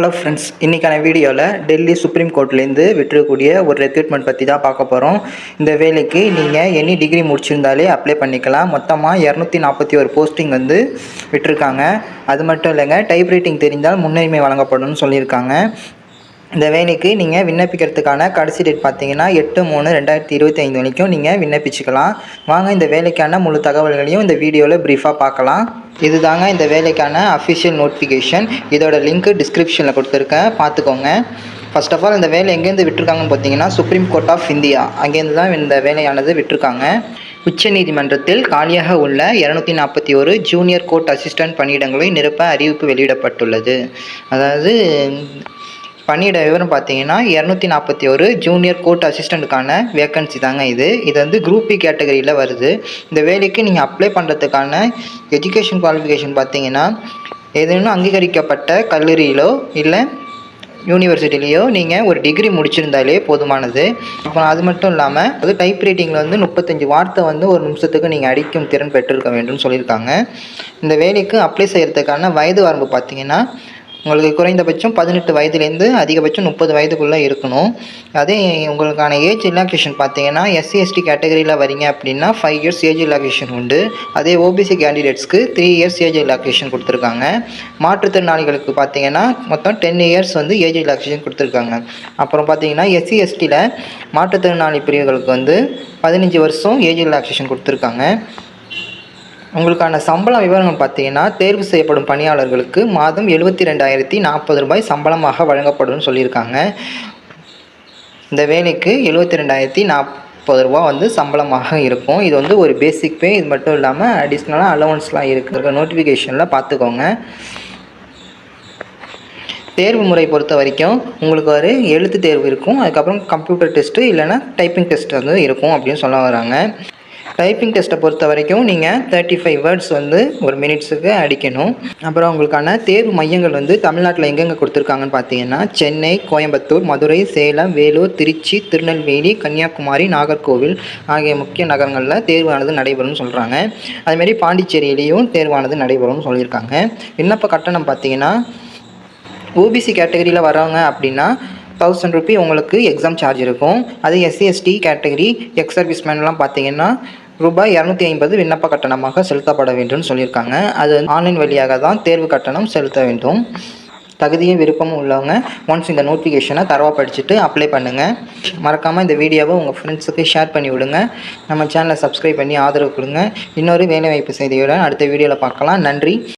Hello friends இன்றைக்கான வீடியோவில் Delhi supreme கோர்ட்லேருந்து விட்டுறக்கூடிய ஒரு ரெக்ரூட்மெண்ட் பற்றி தான் பார்க்க போகிறோம் இந்த வேலைக்கு நீங்கள் எனி டிகிரி முடிச்சிருந்தாலே அப்ளை பண்ணிக்கலாம். மொத்தமாக இரநூத்தி நாற்பத்தி ஒரு போஸ்டிங் வந்து விட்டுருக்காங்க. அது மட்டும் இல்லைங்க டைப் ரைட்டிங் தெரிந்தால் முன்னுரிமை வழங்கப்படும்னு சொல்லியிருக்காங்க. இந்த வேலைக்கு நீங்கள் விண்ணப்பிக்கிறதுக்கான கடைசி டேட் பார்த்தீங்கன்னா எட்டு மூணு ரெண்டாயிரத்தி இருபத்தி ஐந்து வரைக்கும் நீங்கள் விண்ணப்பிச்சுக்கலாம். வாங்க இந்த வேலைக்கான முழு தகவல்களையும் இந்த வீடியோவில் ப்ரீஃபாக பார்க்கலாம் இதுதாங்க இந்த வேலைக்கான அஃபிஷியல் நோட்டிஃபிகேஷன் இதோட லிங்க்கு டிஸ்கிரிப்ஷனில் கொடுத்துருக்கேன். பார்த்துக்கோங்க ஃபர்ஸ்ட் ஆஃப் ஆல் இந்த வேலை எங்கேருந்து விட்டுருக்காங்கன்னு பார்த்தீங்கன்னா சுப்ரீம் கோர்ட் ஆஃப் இந்தியா அங்கேருந்து தான் இந்த வேலையானது விட்டுருக்காங்க. உச்ச நீதிமன்றத்தில் காலியாக உள்ள இரநூத்தி நாற்பத்தி ஒரு ஜூனியர் கோர்ட் அசிஸ்டன்ட் பணியிடங்களை நிரப்ப அறிவிப்பு வெளியிடப்பட்டுள்ளது. அதாவது பணியிட விவரம் பார்த்தீங்கன்னா இரநூத்தி நாற்பத்தி ஒரு ஜூனியர் கோர்ட் அசிஸ்டண்ட்டுக்கான வேக்கன்சி தாங்க இது. இது வந்து குரூப் பி கேட்டகரியில் வருது. இந்த வேலைக்கு நீங்கள் அப்ளை பண்ணுறதுக்கான எஜுகேஷன் குவாலிஃபிகேஷன் பார்த்தீங்கன்னா ஏதேனும் அங்கீகரிக்கப்பட்ட கல்லூரியிலோ இல்லை யூனிவர்சிட்டிலேயோ நீங்கள் ஒரு டிகிரி முடிச்சிருந்தாலே போதுமானது. அப்புறம் அது மட்டும் இல்லாமல் அது டைப் ரைட்டிங்கில் வந்து முப்பத்தஞ்சு வார்த்தை வந்து ஒரு நிமிஷத்துக்கு நீங்கள் அடிக்கும் திறன் பெற்றிருக்க வேண்டும் சொல்லியிருக்காங்க. இந்த வேலைக்கு அப்ளை செய்கிறதுக்கான வயது வரம்பு பார்த்தீங்கன்னா உங்களுக்கு குறைந்தபட்சம் பதினெட்டு வயதுலேருந்து அதிகபட்சம் முப்பது வயதுக்குள்ளே இருக்கணும். அதே உங்களுக்கான ஏஜ் ரிலாக்ஸேஷன் பார்த்தீங்கன்னா எஸ்சி எஸ்டி கேட்டகரியில் வரீங்க அப்படின்னா ஃபைவ் இயர்ஸ் ஏஜ் ரிலாக்ஸேஷன் உண்டு. அதே ஓபிசி கேண்டிடேட்ஸ்க்கு த்ரீ இயர்ஸ் ஏஜ் ரிலாக்ஸேஷன் கொடுத்துருக்காங்க. மாற்றுத்திறனாளிகளுக்கு பார்த்தீங்கன்னா மொத்தம் டென் இயர்ஸ் வந்து ஏஜ் ரிலாக்ஸேஷன் கொடுத்துருக்காங்க. அப்புறம் பார்த்தீங்கன்னா எஸ்சி எஸ்டியில் மாற்றுத்திறனாளி பிரிவுகளுக்கு வந்து பதினஞ்சு வருஷம் ஏஜ் ரிலாக்ஸேஷன் கொடுத்துருக்காங்க. உங்களுக்கான சம்பள விவரங்கள் பார்த்தீங்கன்னா தேர்வு செய்யப்படும் பணியாளர்களுக்கு மாதம் எழுபத்தி ரெண்டாயிரத்தி நாற்பது ரூபாய் சம்பளமாக வழங்கப்படும்னு சொல்லியிருக்காங்க. இந்த வேலைக்கு எழுபத்தி ரெண்டாயிரத்தி நாற்பது ரூபா வந்து சம்பளமாக இருக்கும். இது வந்து ஒரு பேசிக் பே இது மட்டும் இல்லாமல் அடிஷ்னலாக அலவன்ஸ்லாம் இருக்குது நோட்டிஃபிகேஷனில் பார்த்துக்கோங்க. தேர்வு முறை பொறுத்த வரைக்கும் உங்களுக்கு ஒரு எழுத்து தேர்வு இருக்கும். அதுக்கப்புறம் கம்ப்யூட்டர் டெஸ்ட்டு இல்லைன்னா டைப்பிங் டெஸ்ட் வந்து இருக்கும் அப்படின்னு சொல்ல வராங்க. டைப்பிங் டெஸ்ட்டை பொறுத்த வரைக்கும் நீங்கள் தேர்ட்டி ஃபைவ் வேர்ட்ஸ் வந்து ஒரு மினிட்ஸுக்கு அடிக்கணும். அப்புறம் உங்களுக்கான தேர்வு மையங்கள் வந்து தமிழ்நாட்டில் எங்கெங்கே கொடுத்துருக்காங்கன்னு பார்த்தீங்கன்னா சென்னை கோயம்புத்தூர் மதுரை சேலம் வேலூர் திருச்சி திருநெல்வேலி கன்னியாகுமரி நாகர்கோவில் ஆகிய முக்கிய நகரங்களில் தேர்வானது நடைபெறும்னு சொல்கிறாங்க அதுமாரி பாண்டிச்சேரியிலையும் தேர்வானது நடைபெறும்னு சொல்லியிருக்காங்க. விண்ணப்ப கட்டணம் பார்த்தீங்கன்னா ஓபிசி கேட்டகரியில் வரவங்க அப்படின்னா தௌசண்ட் ருபி உங்களுக்கு எக்ஸாம் சார்ஜ் இருக்கும். அது எஸ்சி எஸ்டி கேட்டகரி எக்ஸ் சர்வீஸ்மேன்லாம் பார்த்தீங்கன்னா ரூபாய் இரநூத்தி ஐம்பது விண்ணப்ப கட்டணமாக செலுத்தப்பட வேண்டும் சொல்லியிருக்காங்க. அது ஆன்லைன் வழியாக தான் தேர்வு கட்டணம் செலுத்த வேண்டும். தகுதியும் விருப்பமும் உள்ளவங்க ஒன்ஸ் இந்த நோட்டிஃபிகேஷனை தரவாக படிச்சுட்டு அப்ளை பண்ணுங்கள் மறக்காமல் இந்த வீடியோவை உங்கள் ஃப்ரெண்ட்ஸுக்கு ஷேர் பண்ணி விடுங்க. நம்ம சேனலை சப்ஸ்கிரைப் பண்ணி ஆதரவு கொடுங்க. இன்னொரு வேலைவாய்ப்பு செய்தியுடன் அடுத்த வீடியோவில் பார்க்கலாம். நன்றி.